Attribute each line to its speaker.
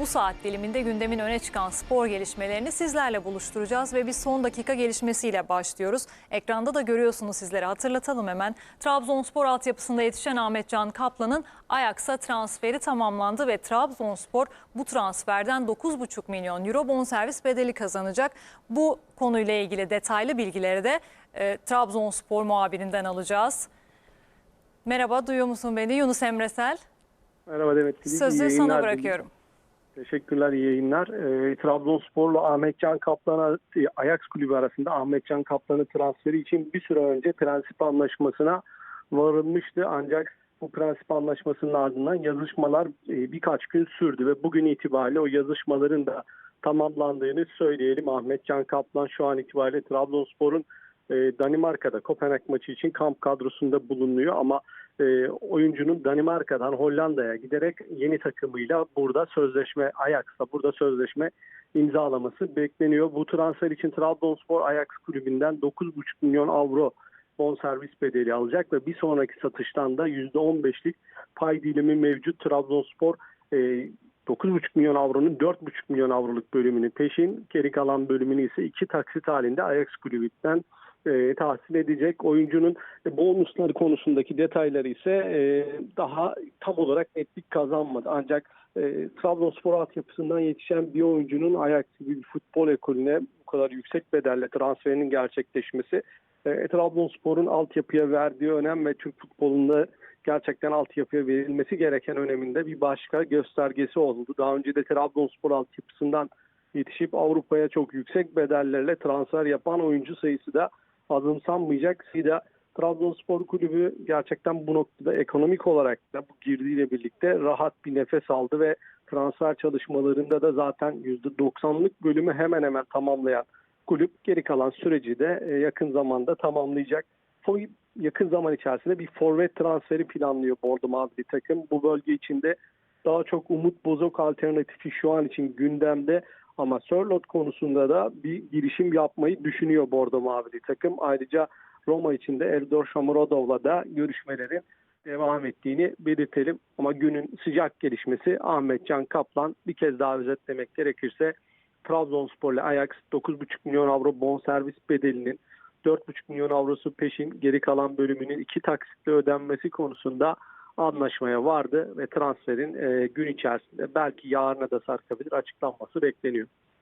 Speaker 1: Bu saat diliminde gündemin öne çıkan spor gelişmelerini sizlerle buluşturacağız ve bir son dakika gelişmesiyle başlıyoruz. Ekranda da görüyorsunuz sizlere hatırlatalım hemen. Trabzonspor altyapısında yetişen Ahmetcan Kaplan'ın Ajax'a transferi tamamlandı ve Trabzonspor bu transferden 9,5 milyon euro bonservis bedeli kazanacak. Bu konuyla ilgili detaylı bilgileri de e, Trabzonspor muhabirinden alacağız. Merhaba, duyuyor musun beni? Yunus Emresel.
Speaker 2: Merhaba Demet.
Speaker 1: Sözü sana bırakıyorum.
Speaker 2: Teşekkürler, yayınlar. Ee, Trabzonspor'la Ahmetcan Kaplan'a, e, Ajax kulübü arasında Ahmetcan Kaplan'ı transferi için bir süre önce prensip anlaşmasına varılmıştı. Ancak bu prensip anlaşmasının ardından yazışmalar e, birkaç gün sürdü ve bugün itibariyle o yazışmaların da tamamlandığını söyleyelim. Ahmetcan Kaplan şu an itibariyle Trabzonspor'un e, Danimarka'da Kopenhag maçı için kamp kadrosunda bulunuyor ama e, oyuncunun Danimarka'dan Hollanda'ya giderek yeni takımıyla burada sözleşme Ajax'ta burada sözleşme imzalaması bekleniyor. Bu transfer için Trabzonspor Ajax kulübünden 9,5 milyon avro bonservis bedeli alacak ve bir sonraki satıştan da %15'lik pay dilimi mevcut Trabzonspor e, 9,5 milyon avronun 4,5 milyon avroluk bölümünü peşin, geri kalan bölümünü ise iki taksit halinde Ajax kulübünden e, tahsil edecek. Oyuncunun e, bonusları konusundaki detayları ise e, daha tam olarak netlik kazanmadı. Ancak e, Trabzonspor altyapısından yetişen bir oyuncunun Ajax gibi bir futbol ekolüne bu kadar yüksek bedelle transferinin gerçekleşmesi e, Trabzonspor'un altyapıya verdiği önem ve Türk futbolunda gerçekten altyapıya verilmesi gereken öneminde bir başka göstergesi oldu. Daha önce de Trabzonspor altyapısından yetişip Avrupa'ya çok yüksek bedellerle transfer yapan oyuncu sayısı da azımsanmayacak. Zira Trabzonspor Kulübü gerçekten bu noktada ekonomik olarak da bu girdiğiyle birlikte rahat bir nefes aldı ve transfer çalışmalarında da zaten %90'lık bölümü hemen hemen tamamlayan kulüp geri kalan süreci de e, yakın zamanda tamamlayacak. Bu yakın zaman içerisinde bir forvet transferi planlıyor Bordo Mavili takım. Bu bölge içinde daha çok Umut Bozok alternatifi şu an için gündemde ama Sörlot konusunda da bir girişim yapmayı düşünüyor Bordo Mavili takım. Ayrıca Roma için de Eldor Shomurodov'la da görüşmelerin devam ettiğini belirtelim. Ama günün sıcak gelişmesi Ahmet Can Kaplan bir kez daha özetlemek gerekirse Trabzonspor ile Ajax 9,5 milyon avro bonservis bedelinin 4,5 milyon avrosu peşin geri kalan bölümünün iki taksitle ödenmesi konusunda anlaşmaya vardı ve transferin e, gün içerisinde belki yarına da sarkabilir açıklanması bekleniyor.